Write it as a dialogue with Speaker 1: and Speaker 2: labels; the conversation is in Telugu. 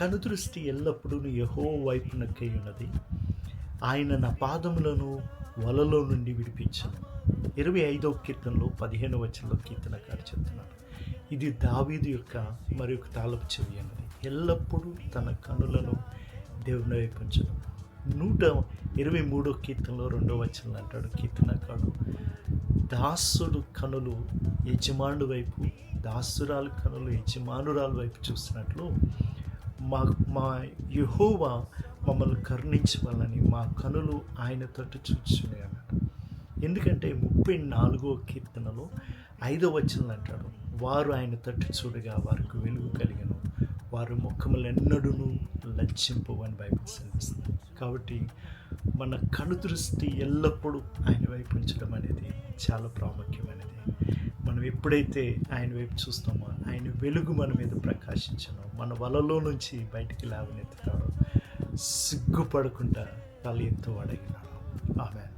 Speaker 1: కనుదృష్టి ఎల్లప్పుడూ యహో నక్కై ఉన్నది. ఆయన నా పాదములను వలలో నుండి విడిపించను. ఇరవై ఐదవ కీర్తనలో పదిహేను వచనంలో కీర్తనకారు చెప్తున్నాడు. ఇది దావీదు యొక్క మరి ఒక తాలపు చెవి అన్నది. ఎల్లప్పుడూ తన కనులను దేవుని వైపు ఉంచడం నూట ఇరవై మూడో కీర్తనలో రెండో వచనం అంటాడు కీర్తనకాడు దాసుడు కనులు యజమానుడు వైపు దాసురాలు కనులు యజమానురాలు వైపు చూసినట్లు మా మా యహోవా మమ్మల్ని కరుణించవాలని మా కనులు ఆయన తట్టు చూస్తున్నాయి అన్నాడు ఎందుకంటే ముప్పై నాలుగో కీర్తనలో ఐదో వచనం అంటాడు వారు ఆయన తట్టు చూడగా వారికి వెలుగు కలిగను. వారి ముఖములెన్నడూను లజ్జింపు అని బైబిల్ సెలవిస్తుంది. కాబట్టి మన కను దృష్టి ఎల్లప్పుడూ ఆయన వైపు ఉంచడం అనేది చాలా ప్రాముఖ్యం. మనం ఎప్పుడైతే ఆయన వైపు చూస్తామో ఆయన వెలుగు మన మీద ప్రకాశించను. మన వలలో నుంచి బయటికి లేవనెత్తుతాడో. సిగ్గుపడకుండా తల ఎత్తు అడిగినాడు ఆమె